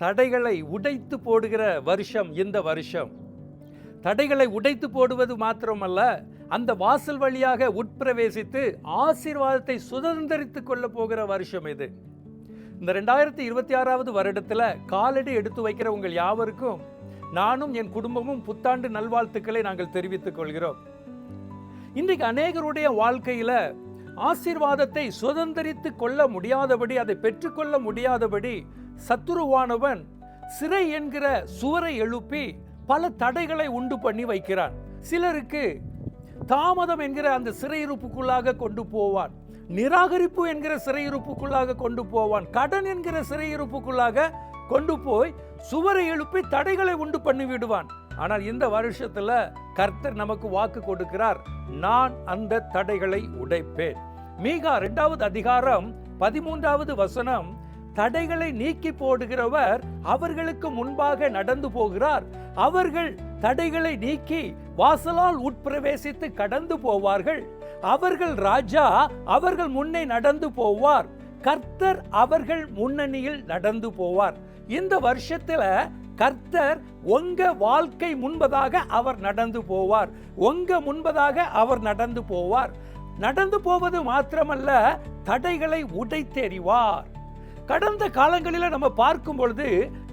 தடைகளை உடைத்து போடுகிற வருஷம் இந்த வருஷம். தடைகளை உடைத்து போடுவது மாத்திரமல்ல அந்த வாசல் வழியாக உட்பிரவேசித்து ஆசீர்வாதத்தை சுதந்திரித்துக் கொள்ள போகிற வருஷம் இது. இந்த ரெண்டாயிரத்தி இருபத்தி ஆறாவது வருடத்தில் காலடி எடுத்து வைக்கிற உங்கள் யாவருக்கும் நானும் என் குடும்பமும் புத்தாண்டு நல்வாழ்த்துக்களை நாங்கள் தெரிவித்துக் கொள்கிறோம். இன்றைக்கு அநேகருடைய வாழ்க்கையில ஆசீர்வாதத்தை சுதந்திரித்து கொள்ள முடியாதபடி அதை பெற்றுக்கொள்ள முடியாதபடி சத்துருவானவன் சிறை என்கிற சுவரை எழுப்பி பல தடைகளை உண்டு பண்ணி வைக்கிறான். சிலருக்கு தாமதம் என்கிற அந்த சிறையிருப்புக்குள்ளாக கொண்டு போவான். நிராகரிப்பு என்கிற சிறையிருப்புக்குள்ளாக கொண்டு போவான். கடன் என்கிற சிறையிருப்புக்குள்ளாக கொண்டு போய் சுவரை எழுப்பி தடைகளை உண்டு பண்ணி விடுவான். ஆனால் இந்த வருஷத்துல கர்த்தர் நமக்கு வாக்கு கொடுக்கிறார் நான் அந்த தடைகளை உடைப்பேன். மீகா இரண்டாவது அதிகாரம் பதிமூன்றாவது வசனம் தடைகளை நீக்கி போடுகிறவர் அவர்களுக்கு முன்பாக நடந்து போகிறார். அவர்கள் தடைகளை நீக்கி வாசலால் உட்பிரவேசித்து கடந்து போவார்கள். அவர்கள் ராஜா அவர்கள் முன்னே நடந்து போவார். கர்த்தர் அவர்கள் முன்னணியில் நடந்து போவார். இந்த வருஷத்துல கர்த்தர் உங்க வாழ்க்கை முன்பதாக அவர் நடந்து போவார். உங்க முன்பதாக அவர் நடந்து போவார். நடந்து போவது மாத்திரமல்ல தடைகளை உடைத்தெறிவார். கடந்த காலங்களில் நம்ம பார்க்கும் பொழுது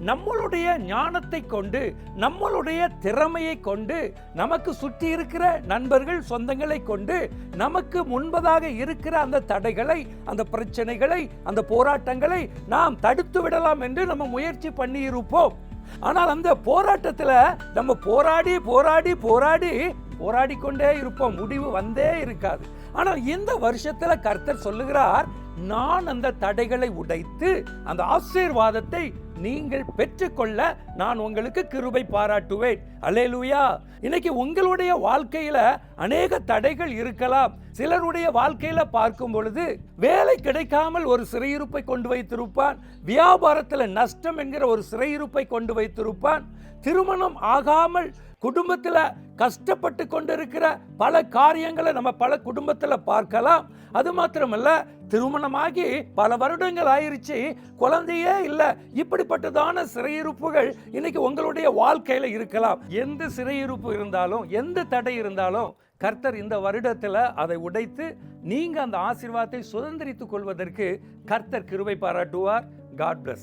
நம்மளுடைய ஞானத்தை கொண்டு நம்மளுடைய திறமையை கொண்டு நமக்கு சுற்றி இருக்கிற நண்பர்கள் சொந்தங்களை கொண்டு நமக்கு முன்பதாக இருக்கிற அந்த தடைகளை அந்த பிரச்சனைகளை அந்த போராட்டங்களை நாம் தடுத்து விடலாம் என்று நம்ம முயற்சி பண்ணியிருப்போம். ஆனால் அந்த போராட்டத்தில் நம்ம போராடி போராடி போராடி போராடி கொண்டே இருப்போம். முடிவு வந்தே இருக்காது. ஆனால் இந்த வருஷத்தில் கர்த்தர் சொல்லுகிறார் நான் அந்த தடைகளை உடைத்து அந்த ஆசீர்வாதத்தை நீங்கள் பெற்றுக்கொள்ள நான் உங்களுக்கு கிருபை பாராட்டுவேன். அலேலுயா இன்னைக்கு உங்களுடைய வாழ்க்கையில அநேக தடைகள் இருக்கலாம். சிலருடைய வாழ்க்கையில பார்க்கும் பொழுது வேலை கிடைக்காமல் ஒரு சிறையிருப்பை கொண்டு வைத்திருப்பான். வியாபாரத்தில் நஷ்டம் என்கிற ஒரு சிறையிருப்பை கொண்டு வைத்திருப்பான். திருமணம் ஆகாமல் குடும்பத்தில் கஷ்டப்பட்டு கொண்டிருக்கிற பல காரியங்களை நம்ம பல குடும்பத்தில் பார்க்கலாம். அது மாத்திரமல்ல திருமணமாகி பல வருடங்கள் ஆயிருச்சு. குழந்தையே இல்லை இப்படிப்பட்டதான சிறையிருப்புகள் இன்னைக்கு உங்களுடைய வாழ்க்கையில் இருக்கலாம். எந்த சிறையிருப்பு இருந்தாலும் எந்த தடை இருந்தாலும் கர்த்தர் இந்த வருடத்தில் அதை உடைத்து நீங்கள் அந்த ஆசீர்வாதத்தை சுதந்திரித்துக் கொள்வதற்கு கர்த்தர் கிருவை பாராட்டுவார். God plus